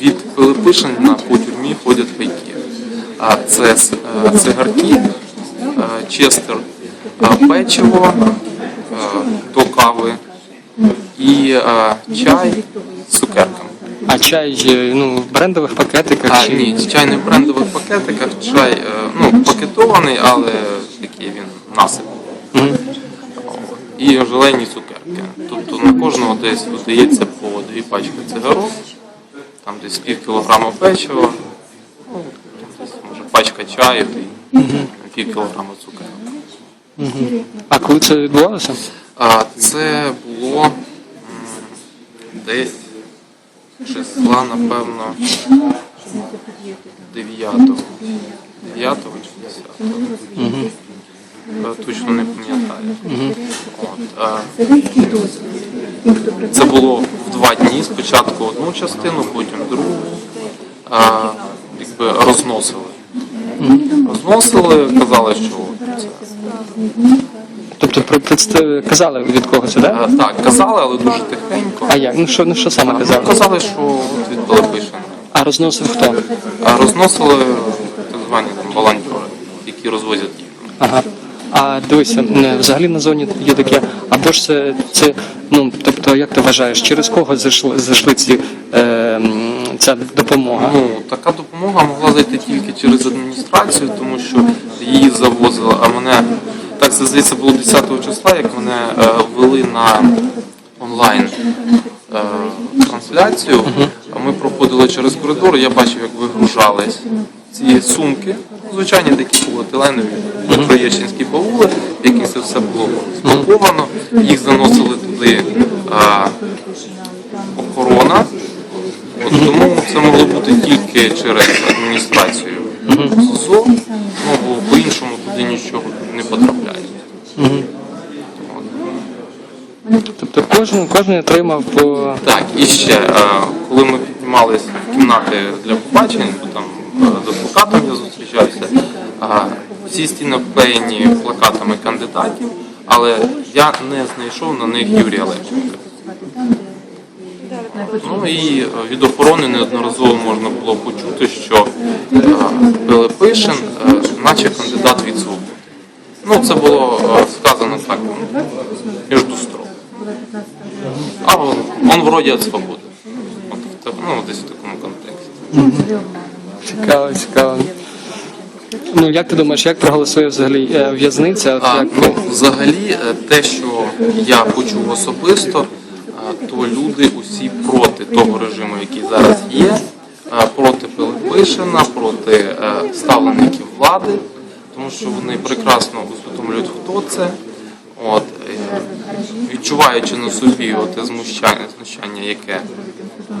від Пилипишина по тюрмі ходять пайки. А це е, цигарки, е, честер, е, печиво до кави і чай з цукерками. А чай ну, в брендових пакетиках А чи ні, чай не в брендових пакетиках, чай ну, пакетований, але такий він насип. Мгм. І желейні цукерки. Тобто на кожного десь видається по дві пачки цигарок, там десь пів кілограма печива, ну, десь, може пачка чаю і пів кілограма цукерок. А коли це відбувалося? А це було м, десь числа, напевно, 9-го. 9-го чи 10-го. Е, Точно не пам'ятаю. От, е, Це було в два дні. Спочатку одну частину, потім другу. Е, Якби розносили. Розносили, казали, що це Тобто при- представ- казали від кого це, так? Е, Так, казали, але дуже тихенько. А як? Ну що, ну що саме Ну, казали? Казали, що от від Пилипишина. А розносив хто? А розносили так звані там волонтери, які розвозять їжу. Ага. А дивися, м, взагалі на зоні є таке, або ж це, це ну тобто, як ти вважаєш, через кого зайшли, зайшли ці е, ця допомога? Ну, така допомога могла зайти тільки через адміністрацію, тому що її завозили, а мене так це здається було 10 числа, як мене е, ввели на онлайн е, трансляцію. А ми проходили через коридор, я бачив, як вигружались ці сумки. Звичайні такі поліетиленові, троєщинські баули, в яких це все було спаковано. Їх заносили туди е, охорона. От тому це могло бути тільки через адміністрацію СІЗО, ну бо по-іншому туди нічого не потрапляє. Тобто кожен, кожен отримав по Так, і ще, коли ми піднімалися в кімнати для побачень, бо там з я зустрічався, всі стіни обклеєні плакатами кандидатів, але я не знайшов на них Юрія Левченка. Ну і е, від охорони неодноразово можна було почути, що е, Пилипишин, е, наче кандидат від свободи. Ну, це було сказано так, між строк. А он, он вроде от свободи. От, ну, десь в такому контексті. Цікаво, цікаво. Ну як ти думаєш, як проголосує взагалі е, в'язниця? А, як ну, взагалі, е, те, що я почув особисто, е, то люди усі проти того режиму, який зараз є, е, проти Пилипишина, проти е, ставлеників влади, тому що вони прекрасно усвідомлюють, хто це. От, е, відчуваючи на собі те знущання, знущання, яке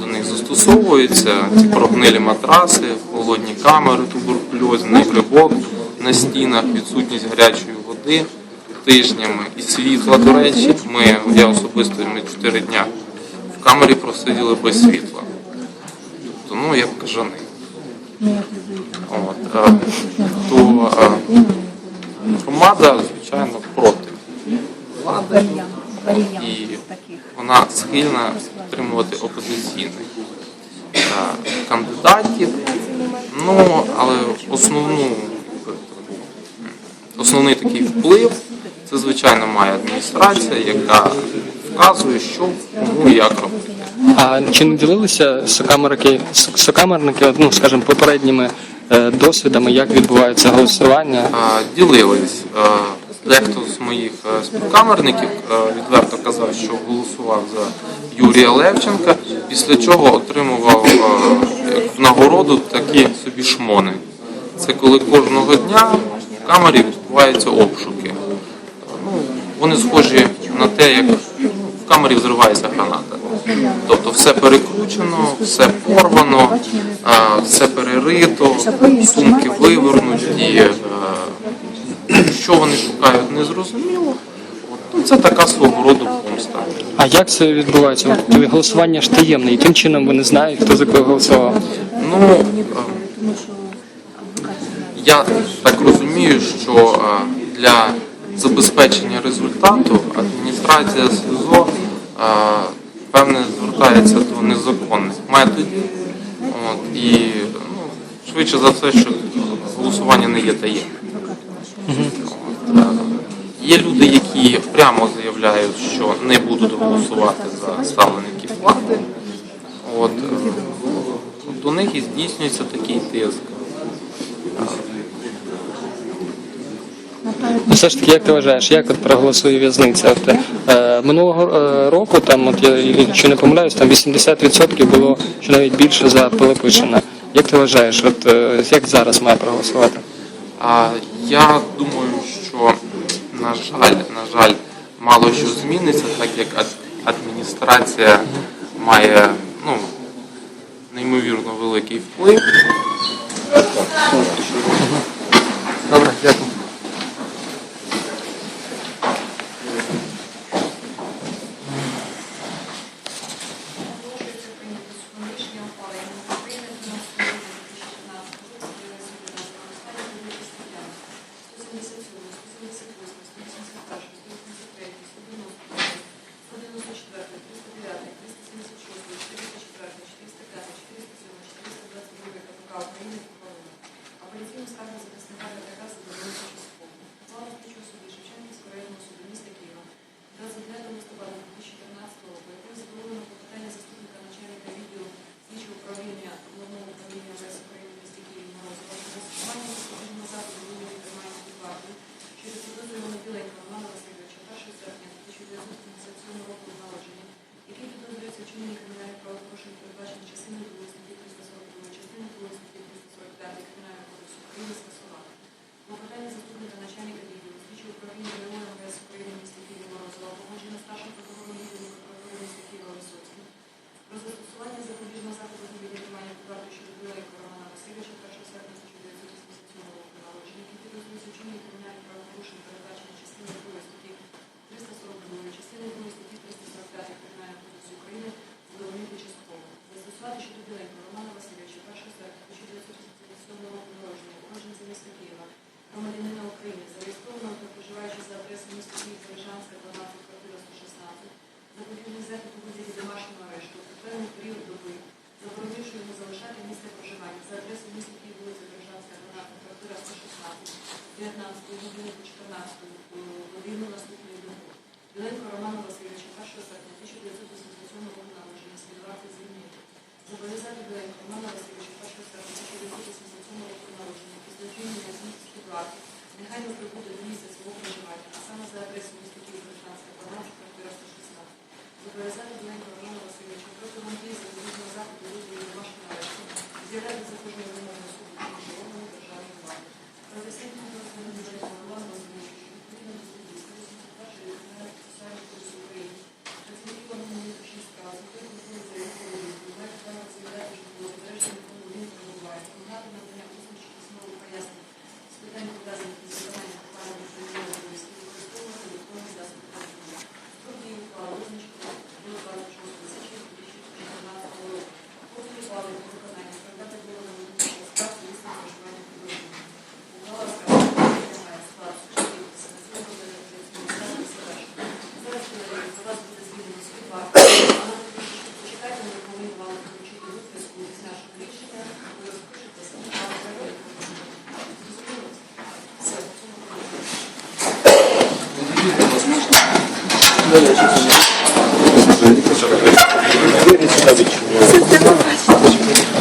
до них застосовується, ці прогнилі матраси, холодні камери, туберкульозний грибок на стінах, відсутність гарячої води тижнями і світла. До речі, ми, я особисто ми 4 дня в камері просиділи без світла. Тобто, ну, як кажани. От, то громада, звичайно, проти влади і вона схильна підтримувати опозиційних е, кандидатів. Ну, але основну, основний такий вплив це, звичайно, має адміністрація, яка вказує, що кому і як робити. а чи не ділилися сокамерники, сокамерники, ну скажімо, попередніми е, досвідами, як відбувається голосування? Ділились. Е, Дехто з моїх співкамерників відверто казав, що голосував за Юрія Левченка, після чого отримував е, в нагороду такі собі шмони. Це коли кожного дня в камері відбуваються обшуки. Е, Ну, вони схожі на те, як в камері взривається граната. Тобто все перекручено, все порвано, е, все перерито, сумки вивернуті. е, що вони шукають, не зрозуміло. Ну, це така свого роду. А як це відбувається? Голосування ж таємне. Яким чином вони знають, хто за кого голосував? Ну е, я так розумію, що е, для забезпечення результату адміністрація СІЗО е, певне звертається до незаконних методів. От, І ну, швидше за все, що голосування не є таємним. Є люди, які прямо заявляють, що не будуть голосувати за ставленників влади. От, е, До них і здійснюється такий тиск. Ну, все ж таки, як ти вважаєш, як от проголосує в'язниця? От, е, Минулого е, року, там, от я якщо не помиляюсь, там 80% було що навіть більше за Пилипишина. Як ти вважаєш, от, е, як зараз має проголосувати? А, Я думаю, на жаль, на жаль, мало що зміниться, так як адміністрація має ну, неймовірно великий вплив. законної вимоги суду іншого органу Вирішена відчуває.